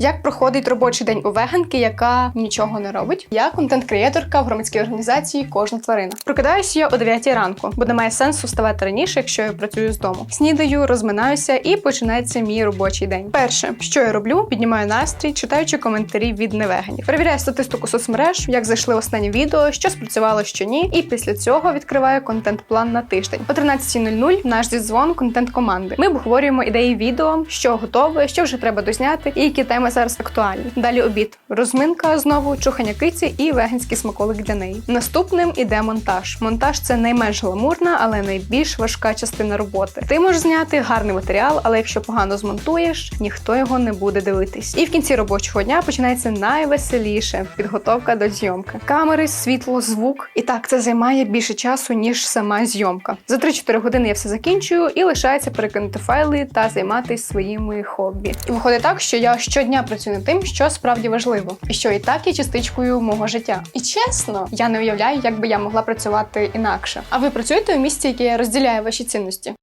Як проходить робочий день у веганки, яка нічого не робить? Я контент-креаторка в громадській організації Кожна тварина. Прокидаюся я о 9 ранку, бо немає сенсу вставати раніше, якщо я працюю з дому. Снідаю, розминаюся і починається мій робочий день. Перше, що я роблю, піднімаю настрій, читаючи коментарі від невеганів. Перевіряю статистику соцмереж, як зайшли останні відео, що спрацювало, що ні. І після цього відкриваю контент-план на тиждень. О 13.00 наш зідзвон контент команди. Ми обговорюємо ідеї відео, що готове, що вже треба дозняти, і які теми зараз актуальні. Далі обід, розминка знову, чухання киці і веганський смаколик для неї. Наступним іде монтаж. Монтаж це найменш гламурна, але найбільш важка частина роботи. Ти можеш зняти гарний матеріал, але якщо погано змонтуєш, ніхто його не буде дивитись. І в кінці робочого дня починається найвеселіше підготовка до зйомки. Камери, світло, звук. І так це займає більше часу ніж сама зйомка. За 3-4 години я все закінчую і лишається перекинути файли та займатися своїми хобі. І виходить так, що я щодня працюю над тим, що справді важливо, і що і так є частичкою мого життя. І чесно, я не уявляю, як би я могла працювати інакше. А ви працюєте у місці, яке розділяє ваші цінності?